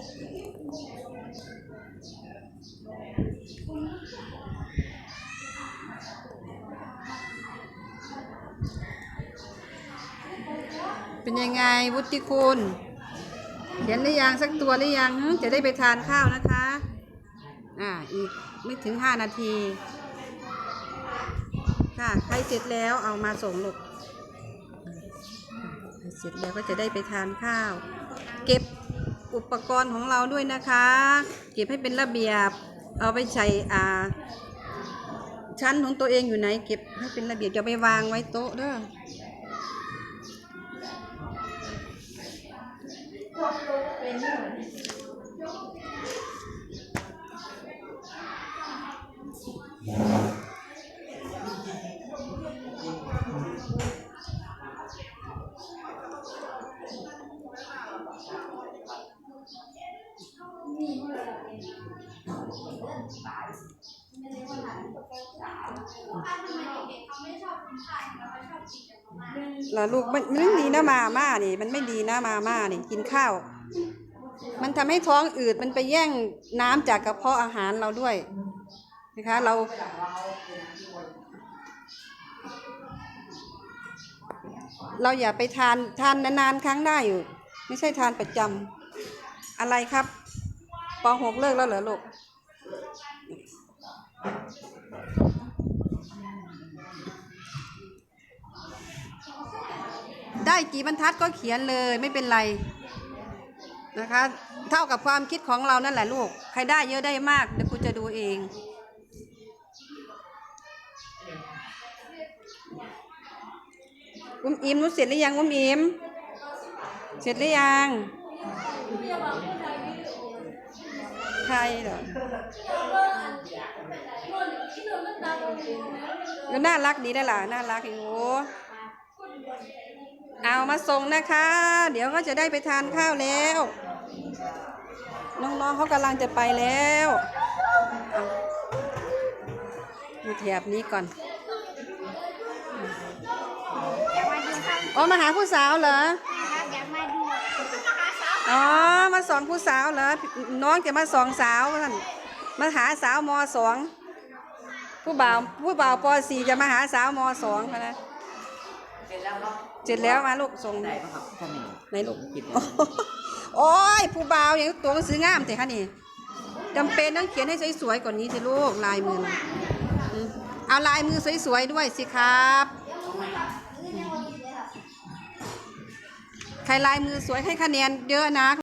เป็นยังไงวุฒิคุณเขียนหรือยังสักตัวหรือยังจะได้ไปทานข้าวนะคะ อ่าอีกไม่ถึงห้านาที ค่ะใครเสร็จแล้วเอามาส่งลูกเสร็จแล้วก็จะได้ไปทานข้าว เก็บ อุปกรณ์ของเราด้วยนะคะ เก็บให้เป็นระเบียบ เอาไปใส่อ่า ชั้นของตัวเองอยู่ไหน เก็บให้เป็นระเบียบจะไปวางไว้โต๊ะเด้อ แล้วลูกมันมันไม่ดีนะมาม่านี่ มันไม่ดีนะมาม่านี่กินข้าว มันทำให้ท้องอืดมันไปแย่งน้ำจากกระเพาะอาหารเราด้วยนะคะ เราเราอย่าไปทานทานนานๆครั้งได้อยู่ ไม่ใช่ทานประจำอะไรครับ ปหกเลิกแล้วเหรอลูก ได้กี่บรรทัดก็เขียนเลยไม่เป็นไรนะคะ เท่ากับความคิดของเรานั่นแหละลูก ใครได้เยอะได้มาก เดี๋ยวครูจะดูเองอุ้มอิมรู้เสร็จหรือยังอุ้มอิมเสร็จหรือยัง ใครเหรอก็น่ารักดีได้ล่ะน่ารักอยู่เอามาส่งนะคะ เดี๋ยวก็จะได้ไปทานข้าวแล้ว น้องๆเขากำลังจะไปแล้วเอาดูแถบนี้ก่อนอยากมาดูข้างอ๋อมาหาผู้สาวเหรอครับอยากมาดู อ๋อ มาสองผู้สาวเหรอ น้องจะมาสองสาวท่านมาหาสาวมสองผู้บ่าวผู้บ่าวปสี่จะมาหาสาวมสองนะเสร็จแล้วเนาะเสร็จแล้วมาลูกส่งไหนบ้างครับท่านนี่ไหนลูกกินโอ้ยผู้บ่าวอย่างตัวหนังสืองามแต่คะนี่จำเป็นต้องเขียนให้สวยๆกว่านนี้สิลูกลายมือน่ะอืมเอาลายมือสวยๆด้วยสิครับ ใครลายมือสวยให้คะแนนเยอะนะ